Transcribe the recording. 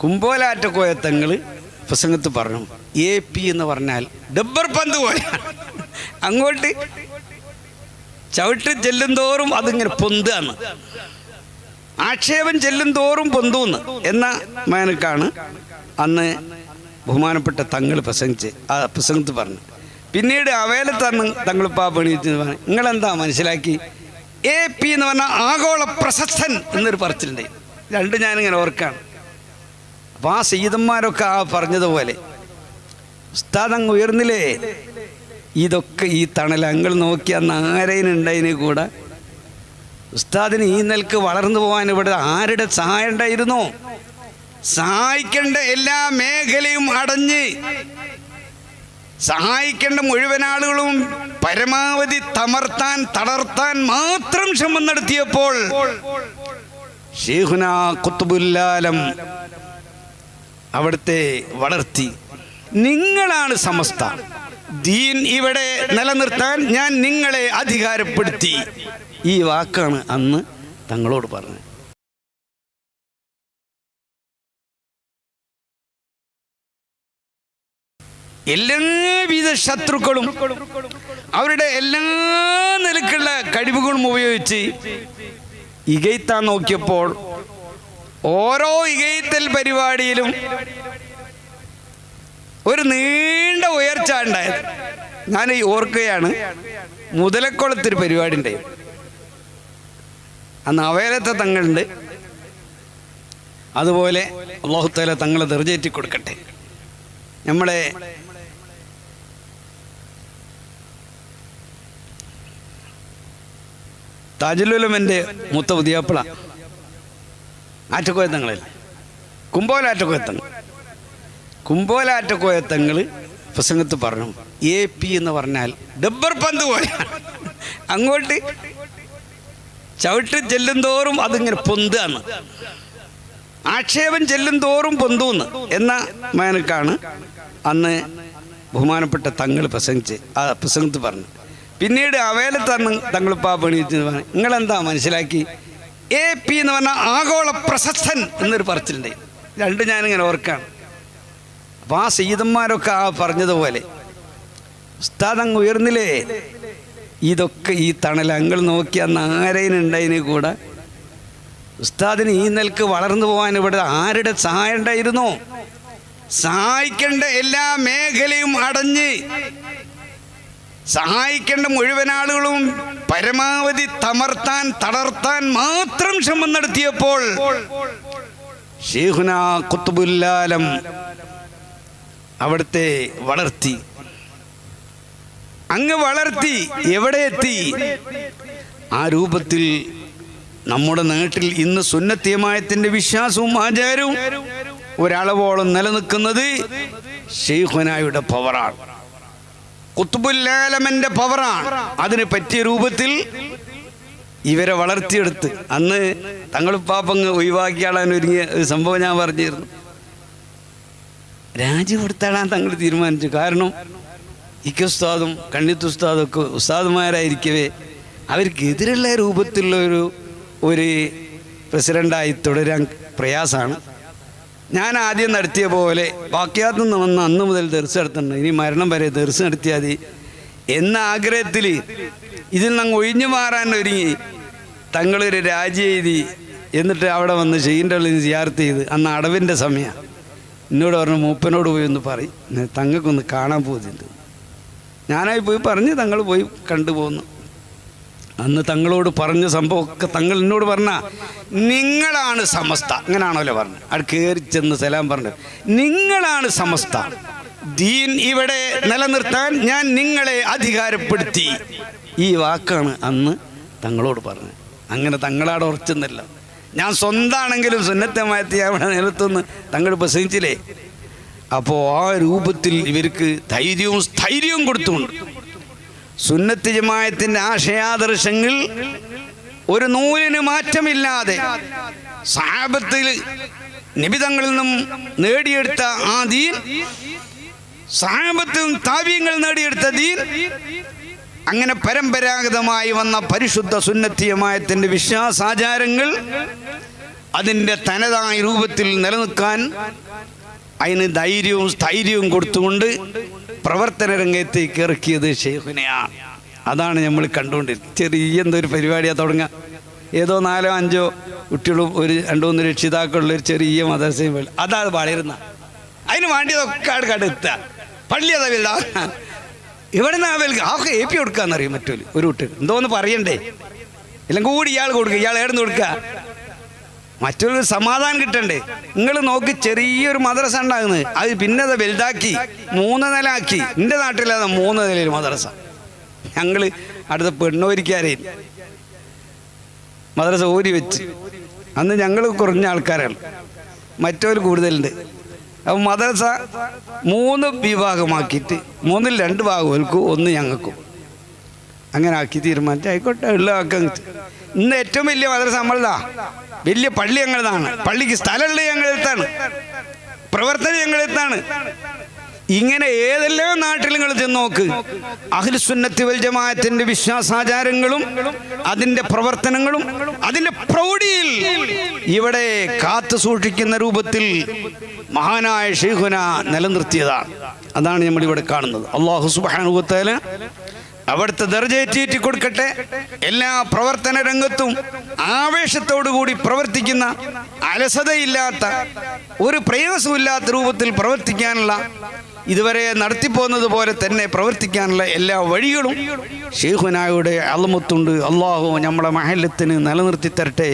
കുമ്പോലാറ്റക്കോയ തങ്ങൾ പ്രസംഗത്ത് പറഞ്ഞു A P എന്ന് പറഞ്ഞാൽ ഡബ്ബർ പന്ത് പോലെ അങ്ങോട്ട് ചവിട്ട് ചെല്ലും തോറും അതിങ്ങനെ പൊന്താണ് ആക്ഷേപം ചെല്ലും തോറും പൊന്തൂന്ന് എന്ന മേനക്കാണ് അന്ന് ബഹുമാനപ്പെട്ട തങ്ങൾ പ്രസംഗിച്ച് ആ പ്രസംഗത്ത് പറഞ്ഞു. പിന്നീട് അവേലത്താണ് തങ്ങളിപ്പാ പണിയിട്ട് പറഞ്ഞു നിങ്ങളെന്താ മനസ്സിലാക്കി? എ പി എന്ന് പറഞ്ഞാൽ ആഗോള പ്രശസ്തൻ എന്നൊരു പറച്ചിലുണ്ട്. രണ്ട് ഞാനിങ്ങനെ ഓർക്കാണ്. അപ്പോൾ ആ സീതന്മാരൊക്കെ ആ പറഞ്ഞതുപോലെ. ഉസ്താദ് അങ്ങ് ഉയർന്നില്ലേ? ഇതൊക്കെ ഈ തണൽ അങ്ങൾ നോക്കിയ നാരയിനുണ്ടതിന് കൂടെ. ഉസ്താദിന് ഈ നിലയ്ക്ക് വളർന്നു പോകാൻ ഇവിടെ ആരുടെ സഹായം ഉണ്ടായിരുന്നു സഹായിക്കേണ്ട എല്ലാ മേഖലയും അടഞ്ഞ് സഹായിക്കേണ്ട മുഴുവൻ ആളുകളും പരമാവധി തമർത്താൻ തളർത്താൻ മാത്രം ശ്രമം നടത്തിയപ്പോൾ ഷെയ്ഖുന കുത്തുബുല്ലാലം അവിടുത്തെ വളർത്തി. നിങ്ങളാണ് സമസ്ത. ദീൻ ഇവിടെ നിലനിർത്താൻ ഞാൻ നിങ്ങളെ അധികാരപ്പെടുത്തി. ഈ വാക്കാണ് അന്ന് തങ്ങളോട് പറഞ്ഞത്. ശത്രുക്കളും അവരുടെ എല്ലാ നിലക്കുള്ള ഉപയോഗിച്ച് നോക്കിയപ്പോൾ ഓരോ ഇകയ്ത്തൽ പരിപാടിയിലും ഒരു നീണ്ട ഉയർച്ച ഉണ്ടായത്. ഞാൻ ഓർക്കുകയാണ് മുതലക്കുളത്തൊരു പരിപാടി ഉണ്ടായി അന്ന് അവയലത്തെ തങ്ങളുണ്ട്. അതുപോലെ അള്ളാഹുത്തല തങ്ങളെ ദർജേറ്റി കൊടുക്കട്ടെ. നമ്മളെ താജുലുലമന്റെ മൂത്ത ഉദിയാപ്പിള ആറ്റക്കോയത്തങ്ങളല്ലേ കുമ്പോലാറ്റക്കോയത്തങ്ങൾ കുമ്പോലാറ്റക്കോയത്തങ്ങൾ പ്രസംഗത്ത് പറഞ്ഞു എ പി എന്ന് പറഞ്ഞാൽ ഡബ്ബർ പന്ത് പോലെ അങ്ങോട്ട് ചവിട്ടി ചെല്ലും തോറും അതിങ്ങനെ പൊന്താണ് ആക്ഷേപം ചെല്ലും തോറും പൊന്തൂന്ന് എന്ന മേനക്കാണ് അന്ന് ബഹുമാനപ്പെട്ട തങ്ങൾ പ്രസംഗിച്ച് ആ പ്രസംഗത്ത് പറഞ്ഞു. പിന്നീട് അവേലത്താണ് തങ്ങളിപ്പാ പണിയിട്ട് പറഞ്ഞു നിങ്ങളെന്താ മനസ്സിലാക്കി? എ പി എന്ന് പറഞ്ഞാൽ ആഗോള പ്രശസ്തൻ എന്നൊരു പറച്ചിലുണ്ട്. രണ്ട് ഞാനിങ്ങനെ ഓർക്കാണ്. അപ്പം ആ സീതന്മാരൊക്കെ ആ പറഞ്ഞതുപോലെ ഉസ്താദ് അങ്ങ് ഉയർന്നില്ലേ? ഇതൊക്കെ ഈ തണൽ അങ്ങൾ നോക്കിയാൽ നാരയിനുണ്ടതിന് കൂടെ. ഉസ്താദിന് ഈ നിലയ്ക്ക് വളർന്നു പോകാൻ ഇവിടെ ആരുടെ സഹായം ഉണ്ടായിരുന്നു? സഹായിക്കേണ്ട എല്ലാ മേഖലയും അടഞ്ഞ് സഹായിക്കേണ്ട മുഴുവൻ ആളുകളും പരമാവധി തമർത്താൻ തളർത്താൻ മാത്രം ശ്രമം നടത്തിയപ്പോൾ കുത്തുബുല്ലാലം അവിടുത്തെ വളർത്തി. അങ്ങ് വളർത്തി എവിടെ എത്തി? ആ രൂപത്തിൽ നമ്മുടെ നാട്ടിൽ ഇന്ന് സുന്നത്തിയമായത്തിന്റെ വിശ്വാസവും ആചാരവും ഒരളവോളം നിലനിൽക്കുന്നത് ഷെയ്ഖുനായുടെ പവറാണ്. കുത്തുബുല്ലാലമന്റെ പവറാണ്. അതിന് പറ്റിയ രൂപത്തിൽ ഇവരെ വളർത്തിയെടുത്ത് അന്ന് തങ്ങളിപ്പാപ്പങ്ങ് ഒഴിവാക്കിയാളാൻ ഒരുങ്ങിയ ഒരു സംഭവം ഞാൻ പറഞ്ഞിരുന്നു. രാജി കൊടുത്താളാൻ തങ്ങൾ തീരുമാനിച്ചു. കാരണം ഇക്ക ഉസ്താദും കണ്ണിത്ത് ഉസ്താദും ഒക്കെ ഉസ്താദുമാരായിരിക്കവേ അവർക്കെതിരുള്ള രൂപത്തിലുള്ള ഒരു ഒരു പ്രസിഡന്റായി തുടരാൻ പ്രയാസമാണ്. ഞാൻ ആദ്യം നടത്തിയ പോലെ വാക്യാത്തു നിന്ന് അന്ന് മുതൽ ദർശ നടത്തുന്നുണ്ട് ഇനി മരണം വരെ ദർശ നടത്തിയാൽ മതി. എന്ന ആഗ്രഹത്തിൽ ഇതിൽ നിന്ന് ഒഴിഞ്ഞു മാറാൻ ഒരുങ്ങി. തങ്ങളൊരു രാജി എഴുതി എന്നിട്ട് അവിടെ വന്ന് ഷെയിന്റെ ഉള്ളിൽ സിയാർത്ത് ചെയ്ത് അന്ന് അടവിന്റെ സമയമാണ് എന്നോട് പറഞ്ഞു മൂപ്പനോട് പോയി ഒന്ന് പറയും. തങ്ങൾക്കൊന്ന് കാണാൻ പോകുന്നുണ്ട് ഞാനായി പോയി പറഞ്ഞ് തങ്ങൾ പോയി കണ്ടുപോകുന്നു അന്ന് തങ്ങളോട് പറഞ്ഞ സംഭവമൊക്കെ തങ്ങൾ എന്നോട് പറഞ്ഞ നിങ്ങളാണ് സമസ്ത. അങ്ങനാണല്ലോ പറഞ്ഞു അവിടെ കയറി ചെന്ന് സലാം പറഞ്ഞു നിങ്ങളാണ് സമസ്ത. ദീൻ ഇവിടെ നിലനിർത്താൻ ഞാൻ നിങ്ങളെ അധികാരപ്പെടുത്തി. ഈ വാക്കാണ് അന്ന് തങ്ങളോട് പറഞ്ഞത്. അങ്ങനെ തങ്ങളാട് ഉറച്ചെന്നല്ല. ഞാൻ സ്വന്തമാണെങ്കിലും സുന്നത്തമായത്തി അവിടെ നിലത്തുനിന്ന് തങ്ങൾ പ്രസംഗിച്ചില്ലേ അപ്പോൾ ആ രൂപത്തിൽ ഇവർക്ക് ധൈര്യവും സ്ഥൈര്യവും കൊടുത്തുകൊണ്ട് സുന്നത്ത് ജമായത്തിന്റെ ആശയാദർശങ്ങൾ ഒരു നൂലിന് മാറ്റമില്ലാതെ സാപത്തിൽ നിബിതങ്ങളിൽ നിന്നും നേടിയെടുത്ത ആ ദീൻ സാപത്തും താവ്യങ്ങൾ നേടിയെടുത്ത ദീൻ അങ്ങനെ പരമ്പരാഗതമായി വന്ന പരിശുദ്ധ സുന്നത്തിയമായത്തിന്റെ വിശ്വാസാചാരങ്ങൾ അതിന്റെ തനതായ രൂപത്തിൽ നിലനിൽക്കാൻ അതിന് ധൈര്യവും സ്ഥൈര്യവും കൊടുത്തുകൊണ്ട് പ്രവർത്തന രംഗത്തേക്ക് ഇറക്കിയത് ഷെയ്ഖുനെയാണ്. അതാണ് നമ്മൾ കണ്ടുകൊണ്ടിരിക്കുന്നത് ചെറിയ എന്തൊരു പരിപാടിയാണ് തുടങ്ങുക. ഏതോ നാലോ അഞ്ചോ കുട്ടികളും ഒരു രണ്ടു മൂന്ന് രക്ഷിതാക്കളുള്ള ഒരു ചെറിയ മദർസയും പോലെ അതാ വളരുന്ന. അതിന് വേണ്ടിയതൊക്കെ അവിടെ കണ്ടെത്തുക പള്ളി അതാ വലുതാ. ഇവിടെ നിന്ന് അവർക്ക് ആക്കെ പി കൊടുക്കാന്നറിയും മറ്റൊരു ഒരു കുട്ടി എന്തോന്ന് പറയണ്ടേ? എല്ലാം കൂടി ഇയാൾ കൊടുക്കുക ഇയാൾ ഏടുന്ന് കൊടുക്കുക മറ്റൊരു സമാധാനം കിട്ടണ്ടേ? നിങ്ങൾ നോക്കി ചെറിയൊരു മദ്രസ ഉണ്ടാകുന്നത് അത് പിന്നെ അത് വലുതാക്കി മൂന്ന് നില ആക്കി എന്റെ നാട്ടിലത് മൂന്ന് നിലയിൽ മദ്രസ. ഞങ്ങൾ അടുത്ത പെണ്ണൂരിക്കാരെ മദ്രസ ഊരി വെച്ച്. അന്ന് ഞങ്ങൾ കുറഞ്ഞ ആൾക്കാരാണ്. മറ്റവർ കൂടുതലുണ്ട്. അപ്പം മദ്രസ മൂന്ന് വിഭാഗമാക്കിയിട്ട് മൂന്നിൽ രണ്ട് ഭാഗം ഓൽക്കും ഒന്ന് ഞങ്ങൾക്കും. അങ്ങനെ ആക്കി തീരുമാനിച്ചു ആയിക്കോട്ടെ ഉള്ള ആക്കം ഇന്ന് ഏറ്റവും വലിയ മദ്രസ നമ്മളതാ. വലിയ പള്ളി ഞങ്ങളതാണ്. പള്ളിക്ക് സ്ഥലമുള്ള ഞങ്ങളെടുത്താണ്. പ്രവർത്തനം ഞങ്ങളെടുത്താണ്. ഇങ്ങനെ ഏതെല്ലാം നാട്ടിൽ നിങ്ങൾ നോക്ക്. അഖിൽസുന്നത്തി വൽ ജമാഅത്തിന്റെ വിശ്വാസാചാരങ്ങളും അതിന്റെ പ്രവർത്തനങ്ങളും അതിന്റെ പ്രൗഢിയിൽ ഇവിടെ കാത്തു സൂക്ഷിക്കുന്ന രൂപത്തിൽ മഹാനായ ഷെയ്ഖുന നിലനിർത്തിയതാണ്. അതാണ് നമ്മൾ ഇവിടെ കാണുന്നത്. അള്ളാഹു സുബാനുഭവത്തേൽ അവിടുത്തെ ദർജയറ്റേറ്റി കൊടുക്കട്ടെ. എല്ലാ പ്രവർത്തന രംഗത്തും ആവേശത്തോടു കൂടി പ്രവർത്തിക്കുന്ന അലസതയില്ലാത്ത ഒരു പ്രയാസമില്ലാത്ത രൂപത്തിൽ പ്രവർത്തിക്കാനുള്ള ഇതുവരെ നടത്തിപ്പോകുന്നത് പോലെ തന്നെ പ്രവർത്തിക്കാനുള്ള എല്ലാ വഴികളും ഷെയ്ഖുനായുടെ അളമത്തുണ്ട് അള്ളാഹു നമ്മളെ മഹല്ലത്തിന് നിലനിർത്തി തരട്ടെ.